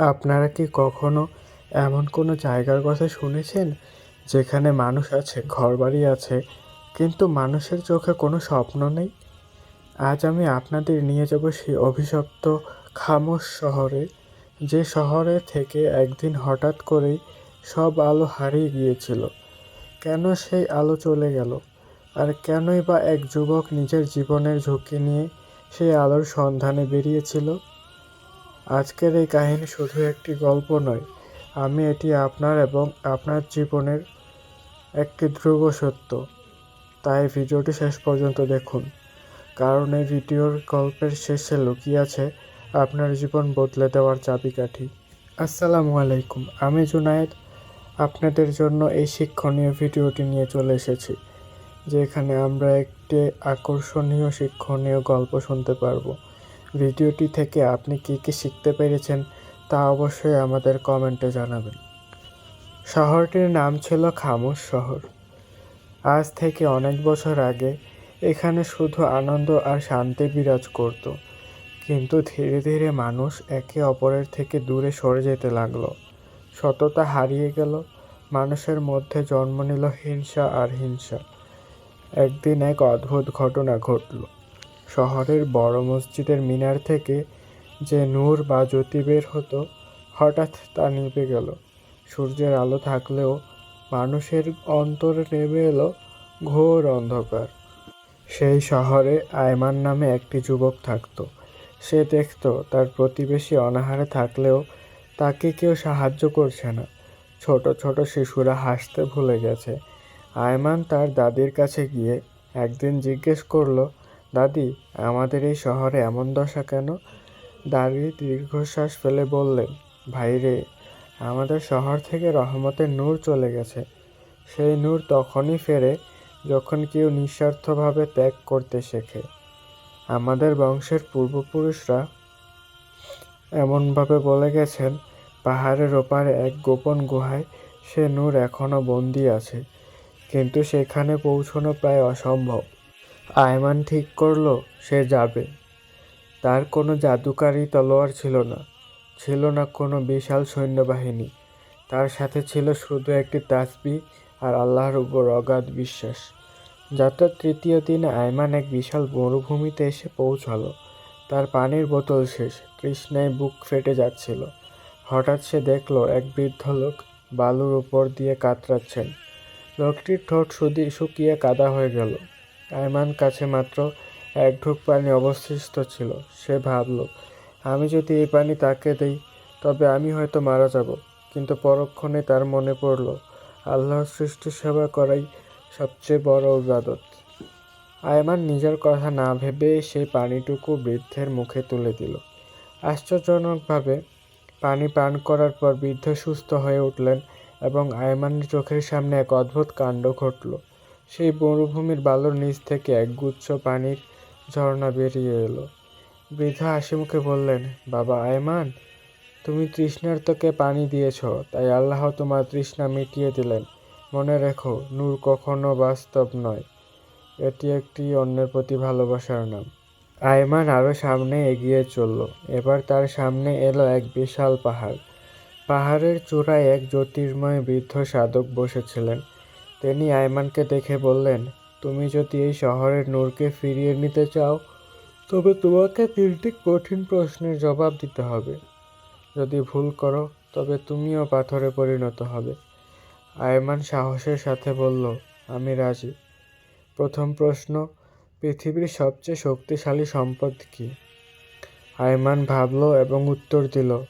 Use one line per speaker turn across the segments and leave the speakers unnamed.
আপনারা কি কখনো এমন কোনো জায়গার কথা শুনেছেন? যেখানে মানুষ আছে, ঘরবাড়ি আছে, কিন্তু মানুষের চোখে কোনো স্বপ্ন নেই? আজ আমি আপনাদের নিয়ে যাব সেই অভিশপ্ত খামোশ শহরে, যে শহরে থেকে একদিন হঠাৎ করেই সব আলো হারিয়ে গিয়েছিল। কেন সেই আলো চলে গেল? আর কেনই বা এক যুবক নিজের জীবনের ঝুঁকি নিয়ে সেই আলোর সন্ধানে বেরিয়েছিল? আজকের এই কাহিনী শুধু একটি গল্প নয়, আমি এটি আপনার এবং আপনার জীবনের একটি ধ্রুব সত্য। তাই ভিডিওটি শেষ পর্যন্ত দেখুন, কারণ এই ভিডিওর গল্পের শেষে লুকিয়ে আছে আপনার জীবন বদলে দেওয়ার চাবিকাঠি। আসসালামু আলাইকুম, আমি জুনায়েদ। আপনাদের জন্য এই শিক্ষণীয় ভিডিওটি নিয়ে চলে এসেছি, যেখানে আমরা একটি আকর্ষণীয় শিক্ষণীয় গল্প শুনতে পারব। ভিডিওটি থেকে আপনি কী কী শিখতে পেরেছেন তা অবশ্যই আমাদের কমেন্টে জানাবেন। শহরটির নাম ছিল খামোশ শহর। আজ থেকে অনেক বছর আগে এখানে শুধু আনন্দ আর শান্তি বিরাজ করত, কিন্তু ধীরে ধীরে মানুষ একে অপরের থেকে দূরে সরে যেতে লাগল। সততা হারিয়ে গেল, মানুষের মধ্যে জন্ম নিল হিংসা আর হিংসা। একদিন এক অদ্ভুত ঘটনা ঘটল। শহরের বড় মসজিদের মিনার থেকে যে নূর বা জ্যোতি বের হতো, হঠাৎ তা নিভে গেল। সূর্যের আলো থাকলেও মানুষের অন্তরে নেমে এলো ঘোর অন্ধকার। সেই শহরে আয়মান নামে একটি যুবক থাকতো। সে দেখত তার প্রতিবেশী অনাহারে থাকলেও তাকে কেউ সাহায্য করছে না। ছোট ছোট শিশুরা হাসতে ভুলে গেছে। আয়মান তার দাদির কাছে গিয়ে একদিন জিজ্ঞেস করল দাদি, আমাদের এই শহরে এমন দশা কেন? দাদি দীর্ঘশ্বাস ফেলে বললেন, ভাই রে, আমাদের শহর থেকে রহমতের নূর চলে গেছে। সেই নূর তখনই ফেরে যখন কেউ নিঃস্বার্থভাবে ত্যাগ করতে শেখে। আমাদের বংশের পূর্বপুরুষরা এমনভাবে বলে গেছেন, পাহাড়ের ওপারে এক গোপন গুহায় সে নূর এখনও বন্দি আছে, কিন্তু সেখানে পৌঁছানো প্রায় অসম্ভব। আয়মান ঠিক করল, সে যাবে। তার কোনো জাদুকারী তলোয়ার ছিল না ছিল না কোনো বিশাল সৈন্যবাহিনী। তার সাথে ছিল শুধু একটি তাসবি আর আল্লাহর উপর অগাধ বিশ্বাস। যাত্রার তৃতীয় দিনে আয়মান এক বিশাল মরুভূমিতে এসে পৌঁছালো। তার পানির বোতল শেষ, তৃষ্ণায় বুক ফেটে যাচ্ছিল। হঠাৎ সে দেখল, এক বৃদ্ধ লোক বালুর উপর দিয়ে কাতরাচ্ছেন। লোকটির ঠোঁট শুধু শুকিয়ে কাদা হয়ে গেল। আয়মান কাছে মাত্র এক ঢুক পানি অবশিষ্ট ছিল। সে ভাবল, আমি যদি এই পানি তাকে দেই, তবে আমি হয়তো মারা যাব। কিন্তু পরক্ষণে তার মনে পড়ল, আল্লাহর সৃষ্টি সেবা করাই সবচেয়ে বড় ইবাদত। আয়মান নিজের কথা না ভেবে সেই পানিটুকু বৃদ্ধের মুখে তুলে দিল। আশ্চর্যজনকভাবে পানি পান করার পর বৃদ্ধ সুস্থ হয়ে উঠলেন এবং আয়মানের চোখের সামনে এক অদ্ভুত কাণ্ড ঘটল। সেই মরুভূমির বালুর নিচ থেকে এক গুচ্ছ পানির ঝর্ণা বেরিয়ে এলো। বৃদ্ধা হাসি মুখে বললেন, বাবা আয়মান, তুমি তৃষ্ণার্তকে পানি দিয়েছ, তাই আল্লাহ তোমার তৃষ্ণা মিটিয়ে দিলেন। মনে রেখো, নূর কখনো বাস্তব নয়। এটি একটি অন্যের প্রতি ভালোবাসার নাম। আয়মান আরও সামনে এগিয়ে চলল। এবার তার সামনে এলো এক বিশাল পাহাড়। পাহাড়ের চূড়ায় এক জ্যোতির্ময় বৃদ্ধ সাধক বসেছিলেন। তিনি আয়মানকে দেখে বললেন, তুমি যদি এই শহরের নূরকে ফিরিয়ে নিতে চাও, তবে তোমাকে তিনটি কঠিন প্রশ্নের জবাব দিতে হবে। যদি ভুল করো, তবে তুমিও পাথরে পরিণত হবে। আয়মান সাহসের সাথে বলল, আমি রাজি। প্রথম প্রশ্ন, পৃথিবীর সবচেয়ে শক্তিশালী সম্পদ কী? আয়মান ভাবল এবং উত্তর দিল,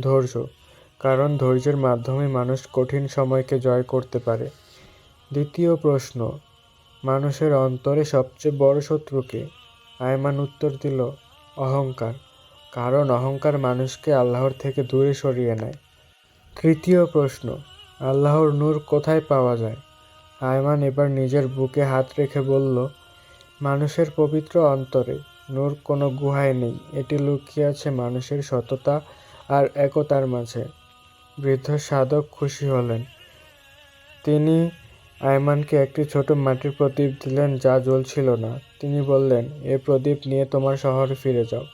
ধৈর্য। কারণ ধৈর্যের মাধ্যমে মানুষ কঠিন সময়কে জয় করতে পারে। দ্বিতীয় প্রশ্ন, মানুষের অন্তরে সবচেয়ে বড় শত্রুকে? আয়মান উত্তর দিল, অহংকার। কারণ অহংকার মানুষকে আল্লাহর থেকে দূরে সরিয়ে নেয়। তৃতীয় প্রশ্ন, আল্লাহর নূর কোথায় পাওয়া যায়? আয়মান এবার নিজের বুকে হাত রেখে বলল, মানুষের পবিত্র অন্তরে নূর কোনো গুহায় নেই। এটি লুকিয়ে আছে মানুষের সততা আর একতার মাঝে। বৃদ্ধ সাধক খুশি হলেন। তিনি আয়মানকে একটি ছোট মাটির প্রদীপ দিলেন যা জ্বলছিল না। তিনি বললেন, এ প্রদীপ নিয়ে তোমার শহরে ফিরে যাও।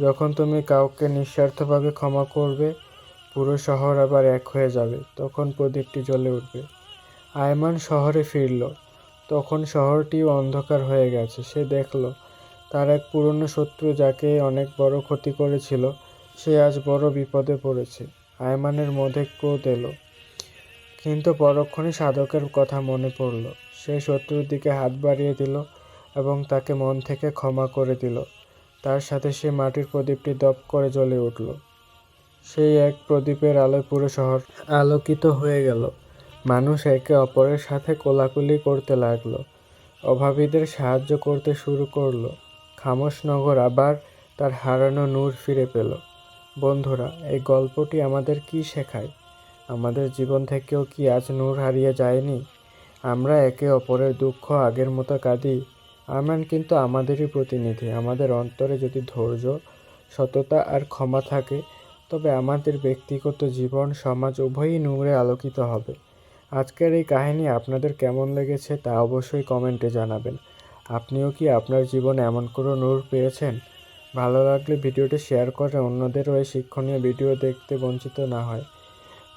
যখন তুমি কাউকে নিঃস্বার্থভাবে ক্ষমা করবে, পুরো শহর আবার এক হয়ে যাবে। তখন প্রদীপটি জ্বলে উঠবে। আয়মান শহরে ফিরল। তখন শহরটিও অন্ধকার হয়ে গেছে। সে দেখল, তার এক পুরনো শত্রু যাকে অনেক বড় ক্ষতি করেছিল, সে আজ বড় বিপদে পড়েছে। আয়মানের মধ্যে ক্রোধ এলো। কিন্তু পরক্ষণে সাধকের কথা মনে পড়ল। সে শত্রুর দিকে হাত বাড়িয়ে দিল এবং তাকে মন থেকে ক্ষমা করে দিল। তার সাথে সে মাটির প্রদীপটি দপ করে জ্বলে উঠল। সেই এক প্রদীপের আলোয় পুরো শহর আলোকিত হয়ে গেল। মানুষ একে অপরের সাথে কোলাকুলি করতে লাগল। অভাবীদের সাহায্য করতে শুরু করল। খামোশনগর আবার তার হারানো নূর ফিরে পেল। বন্ধুরা, এই গল্পটি আমাদের কি শেখায়? আমাদের জীবন থেকেও কি আজ নূর হারিয়ে যায়নি? আমরা একে অপরের দুঃখ আগের মতো কাঁদি। আমান কিন্তু আমাদেরই প্রতিনিধি। আমাদের অন্তরে যদি ধৈর্য, সততা আর ক্ষমা থাকে, তবে আমাদের ব্যক্তিগত জীবন, সমাজ উভয়ই নূরে আলোকিত হবে। আজকের এই কাহিনী আপনাদের কেমন লেগেছে তা অবশ্যই কমেন্টে জানাবেন। আপনিও কি আপনার জীবনে এমন কোনো নূর পেয়েছেন? ভালো লাগলে ভিডিওটি শেয়ার করে অন্যদেরও এই শিক্ষণীয় ভিডিও দেখতে বঞ্চিত না হয়।